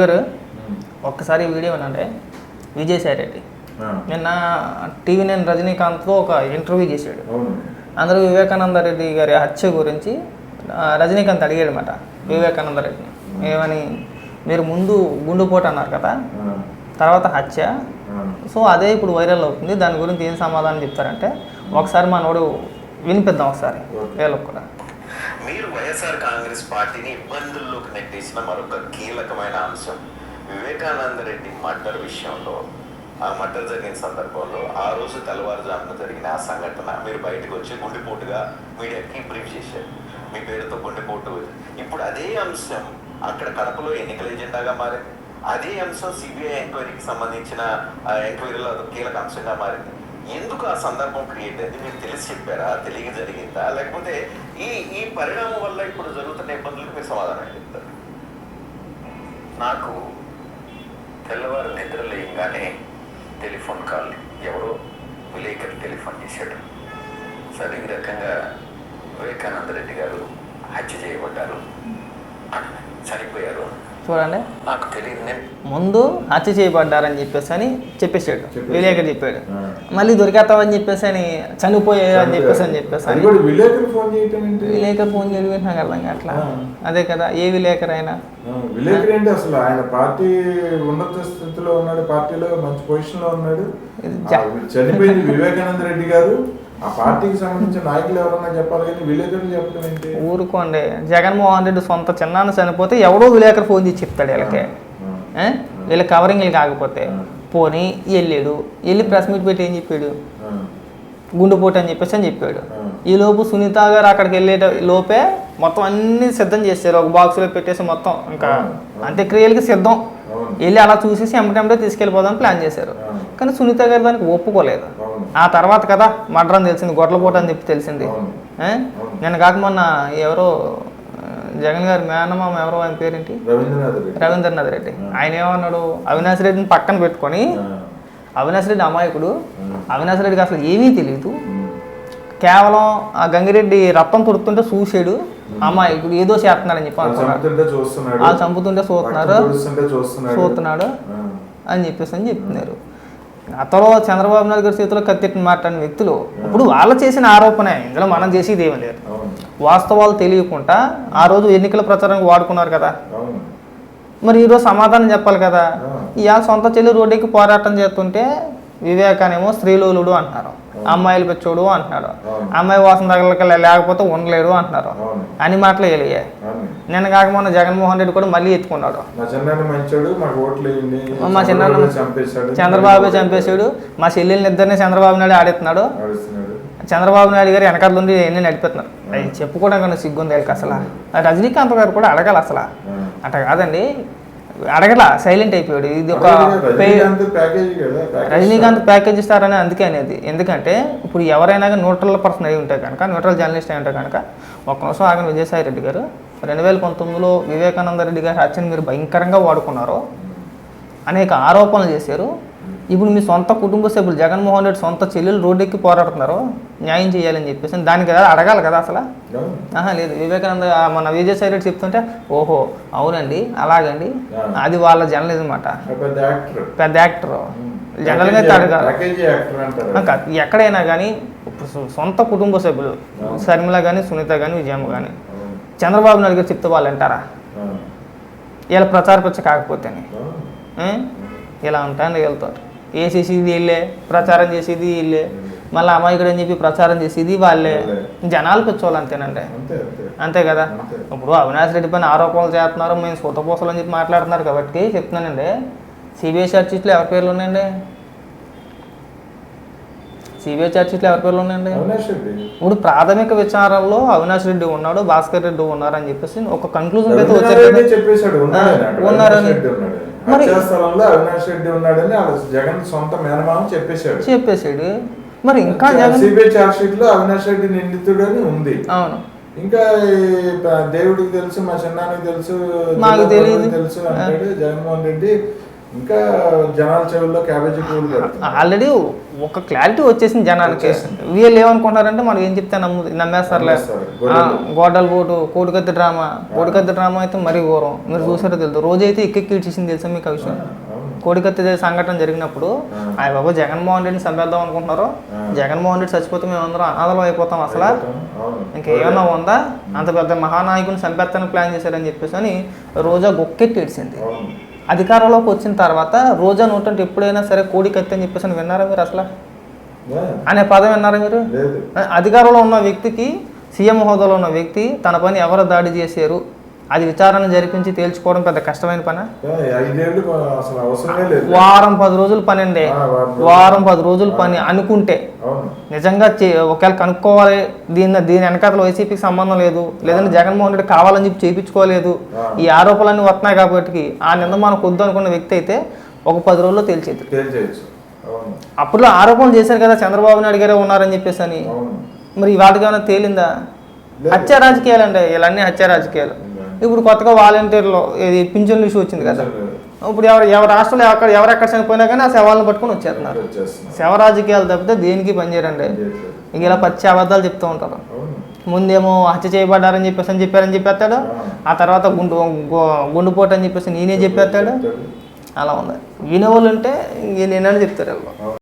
గారు ఒక్కసారి వీడియో వినండి. విజయసాయి రెడ్డి. నిన్న టీవీ నేను రజనీకాంత్తో ఒక ఇంటర్వ్యూ చేశాడు. అందరూ వివేకానంద రెడ్డి గారి హత్య గురించి రజనీకాంత్ అడిగాడు అనమాట వివేకానంద రెడ్డిని. ఏమని మీరు ముందు గుండుపోటు అన్నారు కదా తర్వాత హత్య. సో అదే ఇప్పుడు వైరల్ అవుతుంది. దాని గురించి ఏం సమాధానం చెప్తారంటే ఒకసారి మనోడు వినిపిద్దాం ఒకసారి. వీళ్ళకి కూడా. మీరు వైఎస్ఆర్ కాంగ్రెస్ పార్టీని ఇబ్బందుల్లోకి నెట్టేసిన మరొక కీలకమైన అంశం. వివేకానంద రెడ్డి మర్డర్ విషయంలో ఆ మర్డర్ జరిగిన సందర్భంలో ఆ రోజు తెల్లవారుజామున జరిగిన ఆ సంఘటన మీరు బయటకు వచ్చి గుండెపోటుగా మీడియాకి బ్రీఫ్ చేశారు. మీ పేరుతో గుండెపోటు ఇప్పుడు అదే అంశం అక్కడ కడపలో ఎన్నికల ఎజెండాగా మారింది. అదే అంశం సిబిఐ ఎంక్వైరీకి సంబంధించిన ఆ, ఎంక్వైరీలో కీలక అంశంగా మారింది. ఎందుకు ఆ సందర్భం క్రియేట్ అయింది? మీరు తెలిసి చెప్పారా? తెలియక జరిగిందా? లేకపోతే ఈ ఈ పరిణామం వల్ల ఇప్పుడు జరుగుతున్న ఇబ్బందులకు మీరు సమాధానం చెప్తారు? నాకు తెల్లవారు నిద్ర లేయంగానే టెలిఫోన్ కాల్ ఎవరో విలేకరు టెలిఫోన్ చేశాడు. సరే ఈ రకంగా వివేకానంద రెడ్డి గారు హత్య చేయబడ్డారు. చనిపోయారు చూడండి. నాకు తెలియదు ముందు హత్య చేయబడ్డారని చెప్పేసి అని చెప్పేశాడు చెప్పేశాడు. విలేకరు చెప్పాడు. మళ్ళీ దొరికేస్తామని చెప్పేసి అని చనిపోయారు అని చెప్పేసి అని చెప్పేసి అది అని కూడా విలేకరు ఫోన్ చేయటం ఏంటి? విలేకరు ఫోన్ చేయడం నాకు అర్థం కావట్లా. అదే కదా ఏ విలేకరు అయినా. విలేకరు ఏంటి అసలు? ఆయన పార్టీ ఉన్నత స్థితిలో ఉన్నాడు పార్టీలో మంచి పొజిషన్లో ఉన్నాడు. చనిపోయింది వివేకానంద రెడ్డి గారు. ఆ పార్టీకి సంబంధించిన నాయకులు ఎవరన్నా చెప్పాలి కానీ విలేకరులు చెప్పడం ఏంటి? ఊరుకోండి. జగన్మోహన్ రెడ్డి సొంత చిన్నాన్న చనిపోతే ఎవడో విలేకరు ఫోన్ చేసి చెప్తాడు వీళ్ళకి? వీళ్ళ కవరింగ్లు కాకపోతే. పోనీ వెళ్ళాడు వెళ్ళి ప్రెస్ మీట్ పెట్టి ఏం చెప్పాడు? గుండెపోటు అని చెప్పేసి అని చెప్పాడు. ఈ లోపు సునీత గారు అక్కడికి వెళ్ళే లోపే మొత్తం అన్ని సిద్ధం చేశారు. ఒక బాక్స్లో పెట్టేసి మొత్తం ఇంకా. అంత్యక్రియలకి సిద్ధం. వెళ్ళి అలా చూసేసి ఎమ్మటెమ్మటే తీసుకెళ్ళిపోదాం ప్లాన్ చేశారు. కానీ సునీత గారు దానికి ఒప్పుకోలేదు. ఆ తర్వాత కదా మర్డర్ అని తెలిసింది గొడ్లపోటు అని చెప్పి తెలిసింది. నేను కాక మొన్న ఎవరో జగన్ గారి మేనమామ ఎవరో ఆయన పేరేంటి? రవీంద్రనాథ్ రెడ్డి. ఆయన ఏమన్నాడు? అవినాష్ రెడ్డిని పక్కన పెట్టుకొని అవినాష్ రెడ్డి అమాయకుడు. అవినాష్ రెడ్డికి అసలు ఏమీ తెలియదు కేవలం ఆ గంగిరెడ్డి రక్తం తుడుతుంటే చూసాడు అమాయకుడు ఏదో చేస్తున్నాడని చెప్పి వాళ్ళు అనుకున్నాడు. చంపుతుంటే చూస్తున్నాడు. వాళ్ళు చంపుతుంటే చూస్తున్నారు చూస్తున్నాడు అని చెప్పేసి అని చెప్తున్నారు. అతను చంద్రబాబు నాయుడు గారి చేతిలో కత్తిట్టిన మాట్లాడిన వ్యక్తులు ఇప్పుడు వాళ్ళు చేసిన ఆరోపణే ఇందులో మనం చేసేది ఏమీ లేదు. వాస్తవాలు తెలియకుండా ఆ రోజు ఎన్నికల ప్రచారానికి వాడుకున్నారు కదా. మరి ఈరోజు సమాధానం చెప్పాలి కదా. ఇవాళ సొంత చెల్లి రోడ్డుకి పోరాటం చేస్తుంటే వివేకానేమో స్త్రీలోలుడు అంటున్నారు. అమ్మాయిలు పెచ్చోడు అంటున్నాడు. అమ్మాయి వాసన తగలక లేకపోతే ఉండలేడు అంటున్నారు. అని మాటలు అవును. నిన్న కాక మొన్న జగన్మోహన్ రెడ్డి కూడా మళ్ళీ ఎత్తుకున్నాడు. మా చిన్నాన్న చంద్రబాబు చంపేశాడు. మా చెల్లెల్ని ఇద్దరిని చంద్రబాబు నాయుడు ఆడిస్తున్నాడు చంద్రబాబు నాయుడు గారు వెనకాల నుండి ఎన్ని నడిపిస్తున్నారు. అది చెప్పుకోవడం కన్నా సిగ్గుంది అసలు. రజనీకాంత్ గారు కూడా అడగాలి అసలు. ఆ. అట్ట కాదండి. అడగల సైలెంట్ అయిపోయాడు. ఇది ఒక రజనీకాంత్ ప్యాకేజీ ఇస్తారని అందుకే అనేది. ఎందుకంటే ఇప్పుడు ఎవరైనా న్యూట్రల్ పర్సన్ అయి ఉంటే కనుక న్యూట్రల్ జర్నలిస్ట్ అయి ఉంటే కనుక ఒక్క నిమిషం ఆగిన విజయసాయి రెడ్డి గారు. రెండు వేల పంతొమ్మిదిలో వివేకానంద రెడ్డి గారి హత్యను మీరు భయంకరంగా వాడుకున్నారు. అనేక ఆరోపణలు చేశారు. ఇప్పుడు మీ సొంత కుటుంబ సభ్యులు జగన్మోహన్ రెడ్డి సొంత చెల్లెలు రోడ్డెక్కి పోరాడుతున్నారు న్యాయం చేయాలని చెప్పేసి దానికి కదా అడగాలి కదా అసలు. ఆహా లేదు. వివేకానంద మన విజయసాయి రెడ్డి చెప్తుంటే ఓహో అవునండి అలాగండి. అది వాళ్ళ జర్నలిజం అన్నమాట పెద్ద యాక్టర్. పెద్ద యాక్టర్. జనరల్గా అడగాలి. ఎక్కడైనా కానీ సొంత కుటుంబ సభ్యులు. శర్మిల కానీ సునీత కానీ విజయమ్మ కానీ. చంద్రబాబు నాయుడు గారు చెప్తే వాళ్ళు అంటారా అవును. వీళ్ళ ప్రచార పిచ్చ కాకపోతేనే? ఇలా ఉంటాను వెళ్తారు వేసేసేది వీళ్ళే ప్రచారం చేసేది వీళ్ళే మళ్ళీ అమాయకుడు అని చెప్పి ప్రచారం చేసేది వాళ్ళే. జనాలు పిచ్చోళ్ళు అంతేనండి. అంతే కదా. ఇప్పుడు అవినాష్ రెడ్డి పైన ఆరోపణలు చేస్తున్నారు మేము సూతపోసలు అని చెప్పి మాట్లాడుతున్నారు కాబట్టి చెప్తున్నానండి. సిబిఐ ఛార్జ్షీట్లో ఎవరి పేర్లు ఉన్నాయండి? సిబిఐ ఛార్జ్షీట్లో ఎవరి పేర్లు ఉన్నాయండి? ఇప్పుడు ప్రాథమిక విచారణలో అవినాష్ రెడ్డి ఉన్నాడు భాస్కర్ రెడ్డి ఉన్నారు అని చెప్పేసి ఒక కంక్లూజన్ అయితే వచ్చారు. ఉన్నారని. హత్యా స్థలంలో అవినాష్ రెడ్డి ఉన్నాడని జగన్ సొంత మేనమామ చెప్పేశాడు. చెప్పేసాడు మరి ఇంకా సిబిఐ చార్జ్ షీట్లో అవినాష్ రెడ్డి నిందితుడని ఉంది. అవును. ఇంకా దేవుడికి తెలుసు మా చిన్నానికి తెలుసు తెలుసు అంటాడు జగన్మోహన్ రెడ్డి. ఇంకా జనాల చెవుల్లో క్యాబేజీ ఆల్రెడీ ఒక క్లారిటీ వచ్చేసింది వచ్చేసింది. వీళ్ళు ఏమనుకుంటారంటే మనం ఏం చెప్తే నమ్ము నమ్మేస్తారులే. గోడల పోటు కోడికత్తి డ్రామా. కోడికత్తి డ్రామా అయితే మరీ ఘోరం. మీరు చూసారో తెలుసు. రోజు అయితే ఎక్కెక్కి ఇచ్చేసింది తెలుసా మీకు ఆ విషయం. కోడికత్తి సంఘటన జరిగినప్పుడు ఆ. బాబు జగన్మోహన్ రెడ్డిని చంపేద్దాం అనుకుంటున్నారు. జగన్మోహన్ రెడ్డి చచ్చిపోతే మేము అందరం అనాథలం అయిపోతాం అసలు. ఇంకేమన్నా ఉందా? అంత పెద్ద మహానాయకుని చంపేస్తానికి ప్లాన్ చేశారని చెప్పేసి అని రోజా గొక్కెట్టి ఏడ్చింది. అధికారంలోకి వచ్చిన తర్వాత రోజా నోటంటే ఎప్పుడైనా సరే కోడి కత్తి అని చెప్పేసి విన్నారా మీరు అసలు? అనే పదం విన్నారా మీరు? అధికారంలో ఉన్న వ్యక్తికి సీఎం హోదాలో ఉన్న వ్యక్తి తన పని ఎవరు దాడి చేశారు? అది విచారణ జరిపించి తేల్చుకోవడం పెద్ద కష్టమైన పని? వారం పది రోజులు పని అండి. వారం పది రోజులు పని అనుకుంటే. నిజంగా చే- ఒకవేళ కనుక్కోవాలి దీని దీని వెనకాతల వైసీపీకి సంబంధం లేదు లేదంటే జగన్మోహన్ రెడ్డి కావాలని చెప్పి చేయించుకోలేదు. ఈ ఆరోపణలన్నీ వస్తున్నాయి కాబట్టి ఆ నింద మనకు వద్దు అనుకున్న వ్యక్తి అయితే ఒక పది రోజుల్లో తేల్చేది అప్పుడు ఆరోపణలు చేశారు కదా చంద్రబాబు నాయుడు గారే ఉన్నారని చెప్పేసి అని. మరి వాటికి ఏమైనా తేలిందా? లేదు. హత్య రాజకీయాలు అండి ఇవన్నీ హత్య రాజకీయాలు ఇప్పుడు కొత్తగా వాలంటీర్లో ఇది పింఛన్లు ఇష్యూ వచ్చింది కదా. ఇప్పుడు ఎవరు ఎవరు రాష్ట్రంలో ఎక్కడ ఎవరెక్కడ చనిపోయినా కానీ ఆ శవాలను పట్టుకొని వచ్చేస్తున్నారు. శవ రాజకీయాలు తప్పితే దేనికి పనిచేయరండి. ఇంక ఇలా పచ్చి అబద్ధాలు చెప్తూ ఉంటారు. ముందేమో హత్య చేయబడ్డారని చెప్పేసి అని చెప్పారని చెప్పేస్తాడు. ఆ. తర్వాత గుండు గు- గుండుపోటు అని చెప్పేసి నేనే చెప్పేస్తాడు. అలా ఉంది. వినేవాళ్ళు ఉంటే ఇంక నేనని చెప్తారు.